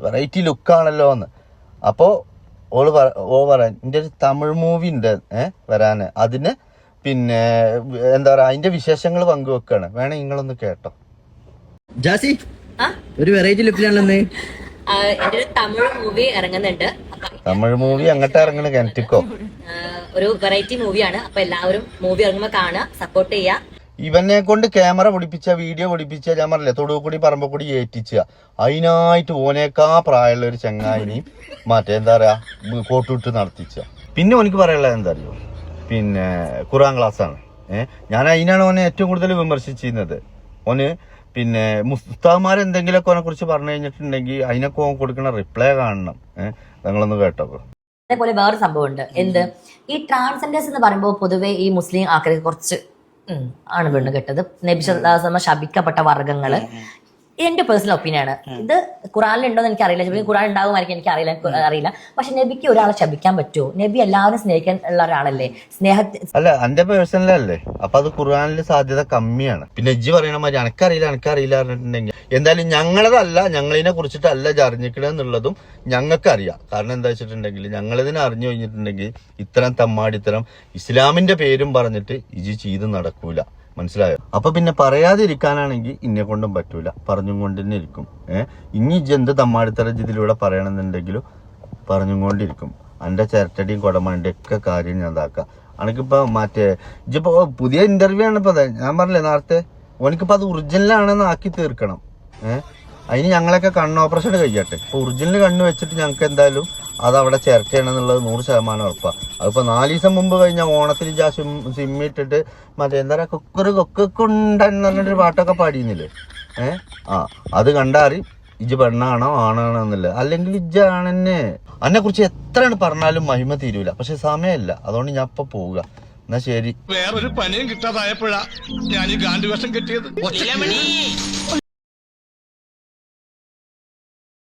വെറൈറ്റി ലുക്കാണല്ലോ എന്ന് അപ്പോ ഓൾ പറ ഓ പറയാൻ എന്റെ ഒരു തമിഴ് മൂവി ഉണ്ട് ഏഹ് വരാന്. അതിന് പിന്നെ എന്താ പറയാ അതിന്റെ വിശേഷങ്ങൾ പങ്കുവെക്കാണ്. വേണേ നിങ്ങളൊന്ന് കേട്ടോ. ജാസി ആ? ഒരു വെറൈറ്റി ലുക്കിലാണെന്ന് ആ, എന്റെ ഒരു തമിഴ് മൂവി ഇറങ്ങുന്നുണ്ട്. തമിഴ് മൂവി അങ്ങോട്ട് ഇറങ്ങണ കിണറ്റിക്കോ? ഒരു വെറൈറ്റി മൂവിയാണ് അപ്പൊ എല്ലാവരും മൂവി ഇറങ്ങുമ്പോ കാണുക സപ്പോർട്ട് ചെയ്യുക. ഇവനെ കൊണ്ട് ക്യാമറ പിടിപ്പിച്ച വീഡിയോ പിടിപ്പിച്ച ഞാൻ പറഞ്ഞില്ലേ തൊടുകൂടി പറമ്പക്കൂടി ഏറ്റിച്ച. അതിനായിട്ട് ഓനേക്കാ പ്രായമുള്ള ഒരു ചങ്ങായിനെയും മറ്റേ എന്താ പറയാ കോട്ടുവിട്ട് നടത്തിച്ച. പിന്നെ ഓനിക്ക് പറയാനുള്ളത് എന്താ അറിയോ? പിന്നെ ഖുറാൻ ക്ലാസ് ആണ് ഏഹ് ഞാൻ അതിനാണ് ഓനെ ഏറ്റവും കൂടുതൽ വിമർശിച്ചിരുന്നത്. ഓന് പിന്നെ മുസ്താമാർ എന്തെങ്കിലുമൊക്കെ ഓനെ കുറിച്ച് പറഞ്ഞു കഴിഞ്ഞിട്ടുണ്ടെങ്കിൽ അതിനൊക്കെ ഓൻ കൊടുക്കുന്ന റിപ്ലൈ കാണണം. ഏഹ് നിങ്ങളൊന്ന് കേട്ടോ അതേപോലെ വേറൊരു സംഭവമുണ്ട്. എന്ത്? ഈ ട്രാൻസ്ജെൻഡേഴ്സ് എന്ന് പറയുമ്പോൾ പൊതുവെ ഈ മുസ്ലിം ആൾക്കാർക്ക് കുറച്ച് ആണ് പെണ്ണ് കെട്ടത്. നബി സല്ലല്ലാഹു അലൈഹി വസല്ലം ശപിക്കപ്പെട്ട വർഗങ്ങൾ. എന്റെ പേഴ്സണൽ ഒപ്പീനിയാണ് ഇത് ഖുറാനിലുണ്ടോ എന്ന് എനിക്ക് അറിയില്ല ഖുറാൻ ഉണ്ടാകുമായിരിക്കും എനിക്ക് അറിയില്ല. അറിയില്ല പക്ഷെ നബിക്ക് ഒരാളെ ശപിക്കാൻ പറ്റുമോ? നബി എല്ലാവരും സ്നേഹിക്കാൻ ഉള്ള ഒരാളല്ലേ? സ്നേഹത്തെ അല്ല എന്റെ പേഴ്സണലല്ലേ അപ്പൊ അത് ഖുറാനിൽ സാധ്യത കമ്മിയാണ്. പിന്നെ ഇജ്ജി പറയണ മാതിരി എനക്കറിയില്ല എനക്കറിയില്ല പറഞ്ഞിട്ടുണ്ടെങ്കിൽ. എന്തായാലും ഞങ്ങളതല്ല ഞങ്ങളിനെ കുറിച്ചിട്ടല്ല ഇത് അറിഞ്ഞിക്കണെന്നുള്ളതും ഞങ്ങൾക്ക് അറിയാം കാരണം എന്താ വെച്ചിട്ടുണ്ടെങ്കിൽ ഞങ്ങളിതിനെ അറിഞ്ഞു കഴിഞ്ഞിട്ടുണ്ടെങ്കിൽ ഇത്തരം തമ്മാടിത്തരം ഇസ്ലാമിന്റെ പേരും പറഞ്ഞിട്ട് ഇജി ചെയ്ത് നടക്കൂല. മനസ്സിലായോ? അപ്പൊ പിന്നെ പറയാതിരിക്കാനാണെങ്കിൽ ഇന്നെ കൊണ്ടും പറ്റൂല. പറഞ്ഞും കൊണ്ട് തന്നെ ഇരിക്കും. ഏഹ് ഇനി ഇജ്ജ് എന്ത് തമ്മാടിത്തരം ഇതിലൂടെ പറയണമെന്നുണ്ടെങ്കിലും പറഞ്ഞും കൊണ്ടിരിക്കും. എന്റെ ചിരട്ടടിയും കുടമണിന്റെ ഒക്കെ കാര്യം ഞാൻ ഇതാക്കാം. അനക്കിപ്പോ മറ്റേ ഇജ്ജിപ്പോ പുതിയ ഇന്റർവ്യൂ ആണ് അത്. ഞാൻ പറഞ്ഞില്ലേ നേരത്തെ? ഓനിക്കിപ്പോ അത് ഒറിജിനലാണെന്ന് ആക്കി തീർക്കണം. ഏഹ് അതിന് ഞങ്ങളൊക്കെ കണ്ണ് ഓപ്പറേഷൻ കഴിയട്ടെ. ഇപ്പൊ ഒറിജിനൽ കണ്ണ് വെച്ചിട്ട് ഞങ്ങൾക്ക് എന്തായാലും അത് അവിടെ ചിരട്ടയാണെന്നുള്ളത് നൂറ് ശതമാനം ഉറപ്പാണ് അതിപ്പോൾ നാല് ദിവസം മുമ്പ് കഴിഞ്ഞ ഓണത്തിന് ഞാൻ സിം സിമ്മിട്ടിട്ട് മറ്റേ എന്താ പറയുക കുക്കറ് കൊക്കുണ്ടെന്ന് പറഞ്ഞിട്ട് പാട്ടൊക്കെ പാടിയുന്നില്ലേ ഏ? ആ അത് കണ്ടാറി. ഇജ് പെണ്ണാണോ ആണാണോ എന്നില്ല. അല്ലെങ്കിൽ ഇജാണെന്നെ അന്നെ കുറിച്ച് എത്രയാണ് പറഞ്ഞാലും മഹിമ തീരൂല. പക്ഷെ സമയമല്ല. അതുകൊണ്ട് ഞാൻ ഇപ്പൊ പോവുക. എന്നാ ശരി. വേറൊരു പനിയും കിട്ടാതായപ്പോഴാ ഞാൻ ഈ ഗാന്ധി വേഷം കെട്ടിയത്.